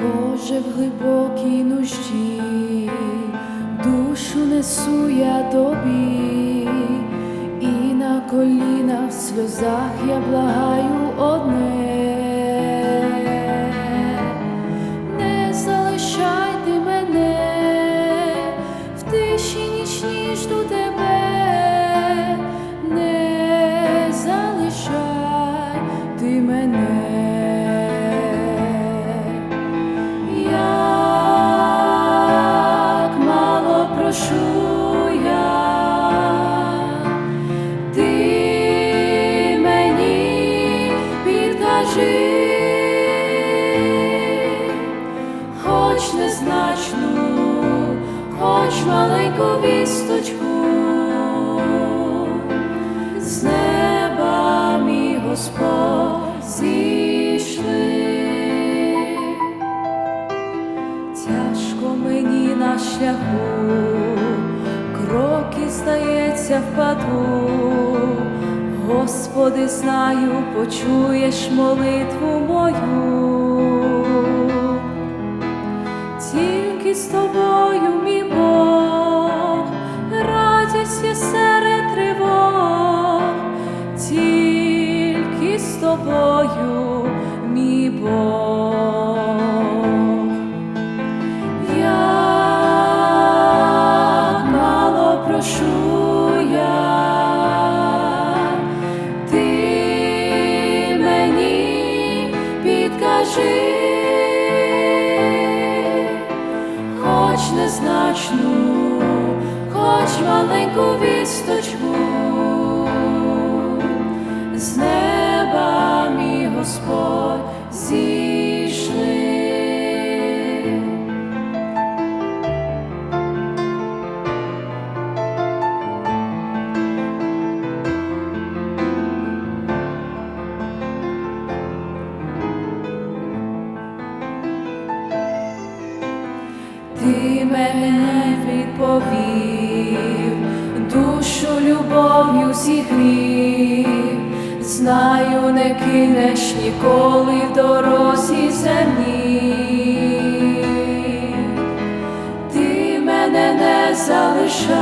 Боже, в глибокій нужді, душу несу я тобі, і на колінах в сльозах я благаю хоч незначну, хоч маленьку вісточку, з неба мій Господь зійшли. Тяжко мені на шляху, кроки, здається, впаду. Господи, знаю, почуєш молитву мою. Тільки з тобою, мій Бог, радість є серед тривог, тільки з тобою, мій Бог. Як мало прошу я, ти мені підкажи, незначну, хоч маленьку вісточку, з неба мій Господь Мене відповів, душу любов'ю зігрів, знаю, не кинеш ніколи в дорозі землі. Ти мене не залишав,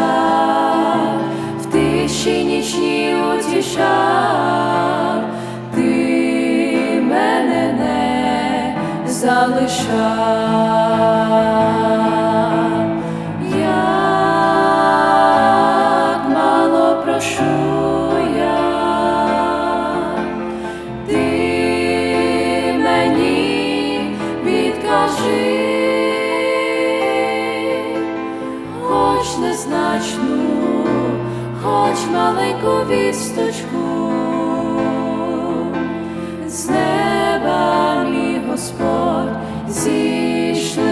в тиші нічні утішав, ти мене не залишав. Хоч маленьку вісточку, з неба мій Господь зійшли.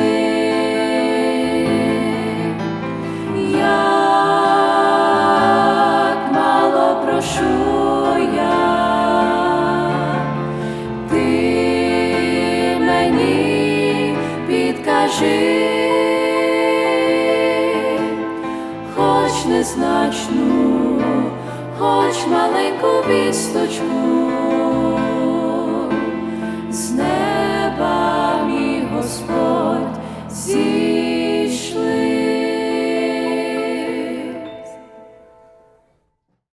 Як мало прошу я, ти мені підкажи, незначну, хоч маленьку вісточку,